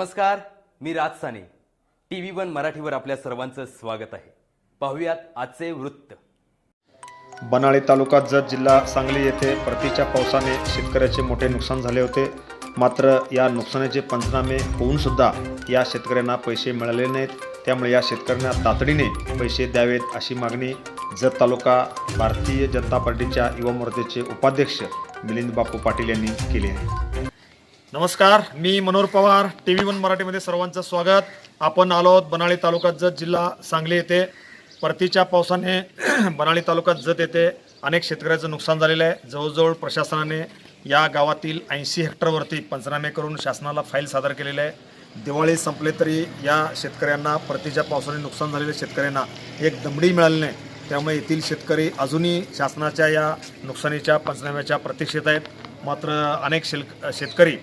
नमस्कार मी Raj Sane. T V one मराठीवर आपल्या सर्वांचं स्वागत आहे. पाहूयात आजचे वृत्त. बनाळी तालुका जत जिल्हा सांगली येथे परतीच्या पावसाने शेतकऱ्याचे मोठे नुकसान झाले होते. मात्र या नुकसानाचे पंचनामे होऊन सुद्धा या शेतकऱ्यांना पैसे मिळाले नाहीत. त्यामुळे या शेतकऱ्यांना तातडीने पैसे द्यावेत अशी मागणी जत तालुका भारतीय जनता पार्टीच्या युवा मोर्चाचे उपाध्यक्ष मिलिंद बापू पाटील यांनी केली आहे. नमस्कार मी Manohar Pawar T V one मराठीमध्ये सर्वांचं स्वागत. आपण आलो आहोत बनाळी तालुक्यात जत जिल्हा सांगली येथे. परतीच्या पावसाने बनाळी तालुक्यात जत येथे अनेक शेतकऱ्याचं नुकसान झालेलं आहे. जवळजवळ प्रशासनाने या गावातील ऐंशी हेक्टरवरती पंचनामे करून शासनाला फाईल सादर केलेले आहे. दिवाळी संपले तरी या शेतकऱ्यांना परतीच्या पावसाने नुकसान झालेल्या शेतकऱ्यांना एक दमडी मिळाली नाही. त्यामुळे येथील शेतकरी अजूनही शासनाच्या या नुकसानीच्या पंचनाम्याच्या प्रतीक्षेत आहेत. मात्र अनेक शेल शेतकरी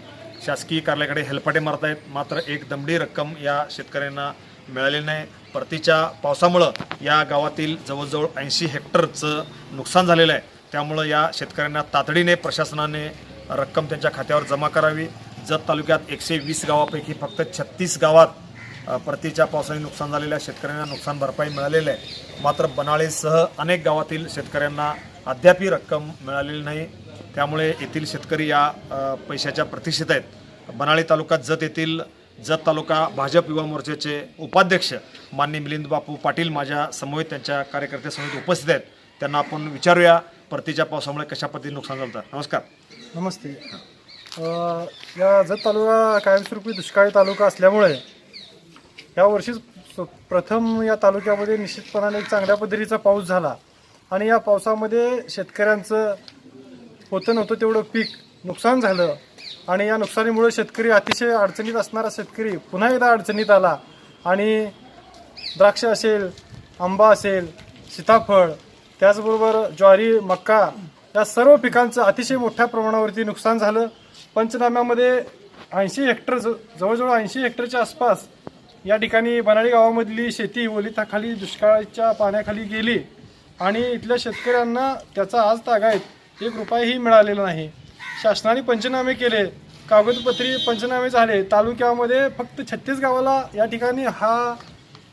शासकीय कार्यालयाकडे हेलपाटे मारत आहेत. मात्र एक दमडी रक्कम या शेतकऱ्यांना मिळालेली नाही. परतीच्या पावसामुळं या गावातील जवळजवळ ऐंशी हेक्टरचं नुकसान झालेलं आहे. त्यामुळं या शेतकऱ्यांना तातडीने प्रशासनाने रक्कम त्यांच्या खात्यावर जमा करावी. जत तालुक्यात एकशे वीस गावापैकी फक्त छत्तीस गावात परतीच्या पावसाने नुकसान झालेल्या शेतकऱ्यांना नुकसान भरपाई मिळालेली आहे. मात्र बनाळेसह अनेक गावातील शेतकऱ्यांना अद्यापही रक्कम मिळालेली नाही. त्यामुळे येथील शेतकरी या पैशाच्या प्रतीक्षेत आहेत. बनाळी तालुक्यात जत येथील जत तालुका भाजप युवा मोर्चाचे उपाध्यक्ष मान्य मिलिंद बापू पाटील माझ्या समवेत त्यांच्या कार्यकर्त्यासमवेत उपस्थित आहेत. त्यांना आपण विचारूया परतीच्या पावसामुळे कशा पद्धतीने नुकसान झालं नमस्कार. नमस्ते. या जत तालुका कायमस्वरूपी दुष्काळी तालुका असल्यामुळे यावर्षीच प्रथम या तालुक्यामध्ये निश्चितपणाने एक चांगल्या पद्धतीचा पाऊस झाला आणि या पावसामध्ये शेतकऱ्यांचं होतं नव्हतं तेवढं पीक नुकसान झालं. आणि या नुकसानीमुळे शेतकरी अतिशय अडचणीत असणारा शेतकरी पुन्हा एकदा अडचणीत आला. आणि द्राक्ष असेल आंबा असेल सीताफळ त्याचबरोबर ज्वारी मका या सर्व पिकांचं अतिशय मोठ्या प्रमाणावरती नुकसान झालं. पंचनाम्यामध्ये ऐंशी हेक्टर ज- जवळजवळ ऐंशी हेक्टरच्या आसपास या ठिकाणी बनाळी गावामधली शेती ओलिताखाली दुष्काळाच्या पाण्याखाली गेली. आणि इथल्या शेतकऱ्यांना त्याचा आज तागायत एक रुपयाही मिळालेला नाही. शासनाने पंचनामे केले. कागदपत्री पंचनामे झाले. तालुक्यामध्ये फक्त छत्तीस गावाला या ठिकाणी हा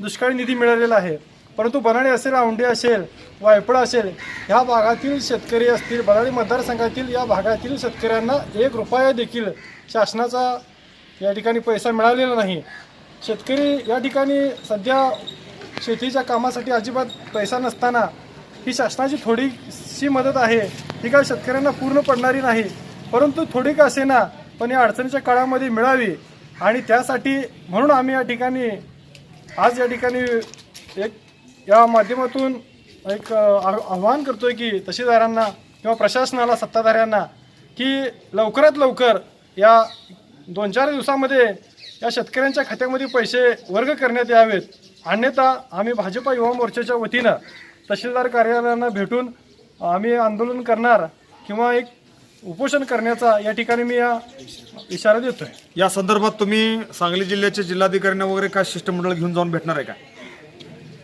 दुष्काळी निधी मिळालेला आहे. परंतु बनाडे असेल औंढे असेल वायपडा असेल ह्या भागातील शेतकरी असतील बनाडे मतदारसंघातील या भागातील शेतकऱ्यांना एक रुपया देखील शासनाचा या ठिकाणी पैसा मिळालेला नाही. शेतकरी या ठिकाणी सध्या शेतीच्या कामासाठी अजिबात पैसा नसताना ही शासनाची थोडीशी मदत आहे. ही काय शेतकऱ्यांना पूर्ण पडणारी नाही. परंतु थोडी का असेना पण या अडचणीच्या काळामध्ये मिळावी. आणि त्यासाठी म्हणून आम्ही या ठिकाणी आज या ठिकाणी एक या माध्यमातून एक आव्हान करतोय की तहसीलदारांना किंवा प्रशासनाला सत्ताधाऱ्यांना की लवकरात लवकर या दोन चार दिवसामध्ये या शेतकऱ्यांच्या खात्यामध्ये पैसे वर्ग करण्यात यावेत. अन्यथा आम्ही भाजपा युवा मोर्चाच्या वतीनं तहसीलदार कार्यालयांना भेटून आम्ही आंदोलन करणार किंवा एक उपोषण करण्याचा या ठिकाणी मी या इशारा देतोय. या संदर्भात तुम्ही सांगली जिल्ह्याचे जिल्हाधिकाऱ्यांना वगैरे काय शिष्टमंडळ घेऊन जाऊन भेटणार आहे का?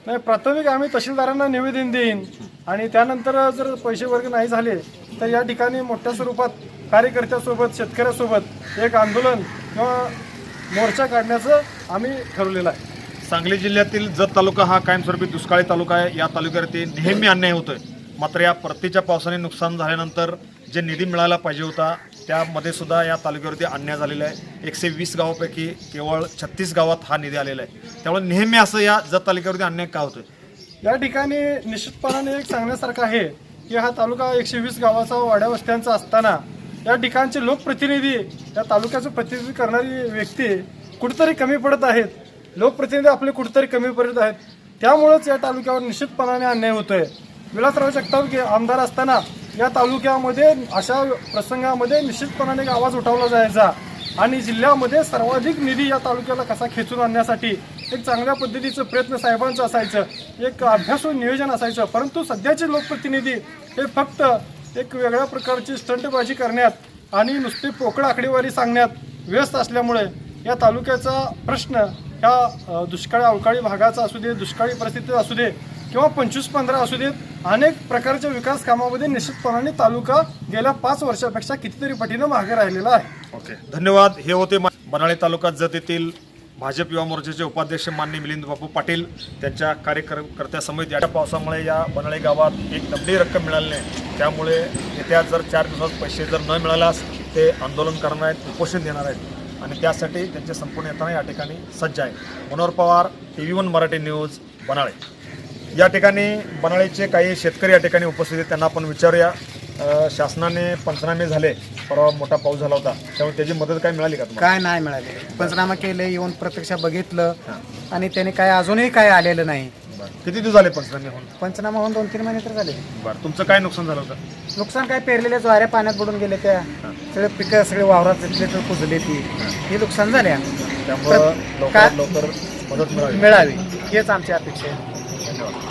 नाही प्राथमिक आम्ही तहसीलदारांना निवेदन देईन आणि त्यानंतर जर पैसे वर्ग नाही झाले तर या ठिकाणी मोठ्या स्वरूपात कार्यकर्त्यासोबत शेतकऱ्यासोबत एक आंदोलन किंवा मोर्चा काढण्याचं आम्ही ठरवलेलं आहे. सांगली जिल्ह्यातील जत तालुका हा कायमस्वरूपी दुष्काळी तालुका आहे. या तालुक्यावरती नेहमी अन्याय होतोय. मात्र या परतीच्या पावसाने नुकसान झाल्यानंतर जे निधी मिळायला पाहिजे होता त्यामध्ये सुद्धा या तालुक्यावरती अन्याय झालेला आहे. एकशे वीस गावापैकी केवळ छत्तीस गावात हा निधी आलेला आहे. त्यामुळे नेहमी असं या जत तालुक्यावरती अन्याय का होतोय? या ठिकाणी निश्चितपणाने एक सांगण्यासारखं आहे की हा तालुका एकशे वीस गावाचा वाड्या वस्त्यांचा असताना या ठिकाणचे लोकप्रतिनिधी या तालुक्याचं प्रतिनिधित्व करणारी व्यक्ती कुठेतरी कमी पडत आहेत. लोकप्रतिनिधी आपले कुठेतरी कमी पडत आहेत. त्यामुळेच या तालुक्यावर निश्चितपणाने अन्याय होतोय. विलासराव जगताप की आमदार असताना या तालुक्यामध्ये अशा प्रसंगामध्ये निश्चितपणाने एक आवाज उठवला जायचा. आणि जिल्ह्यामध्ये सर्वाधिक निधी या तालुक्याला कसा खेचून आणण्यासाठी एक चांगल्या पद्धतीचं प्रयत्न साहेबांचं असायचं एक अभ्यासून नियोजन असायचं. परंतु सध्याचे लोकप्रतिनिधी हे फक्त एक वेगळ्या प्रकारची स्टंटबाजी करण्यात आणि नुसती पोकळ आकडेवारी सांगण्यात व्यस्त असल्यामुळे या तालुक्याचा प्रश्न ह्या दुष्काळी अवकाळी भागाचा असू दे दुष्काळी परिस्थितीत असू दे किंवा पंचवीस पंधरा असू देत अनेक प्रकारच्या विकास कामामध्ये निश्चितपणाने तालुका गेल्या पाच वर्षापेक्षा कितीतरी पटीनं मागे राहिलेला आहे. ओके. धन्यवाद. हे होते बनाळे तालुका जत येथील भाजप युवा मोर्चाचे उपाध्यक्ष मान्य मिलिंद बापू पाटील. त्यांच्या कार्यकर्त्यासमेत या पावसामुळे या बनाळे गावात एक नबळी रक्कम मिळाली नाही. त्यामुळे येत्या जर चार दिवसात पैसे जर न मिळाल्यास ते आंदोलन करणार आहेत उपोषण देणार आहेत. आणि त्यासाठी त्यांचे संपूर्ण यंत्रणा या ठिकाणी सज्ज आहे. Manohar Pawar TV one Marathi news Banale. या ठिकाणी बनाळेचे काही शेतकरी या ठिकाणी उपस्थित आहेत. त्यांना आपण विचारूया. शासनाने पंचनामे झाले. परवा मोठा पाऊस झाला होता. त्यामुळे त्याची मदत काय मिळाली का काय नाही मिळाले. पंचनामा केले येऊन प्रत्यक्ष बघितलं. आणि त्याने काय अजूनही काय आलेलं नाही. बरं. किती दिवस झाले पंचनामे होऊन? पंचनामा होऊन दोन तीन महिने तर झाले. बरं तुमचं काय नुकसान झालं होतं? नुकसान काय पेरलेल्या ज्वाऱ्या पाण्यात बुडून गेले त्या. सगळे पिकं सगळे वावरात तिथले तर कुजले ती. हे. नुकसान झाले त्यामुळं लवकरात लवकर मदत मिळाली मिळावी. हेच आमची अपेक्षा आहे. धन्यवाद.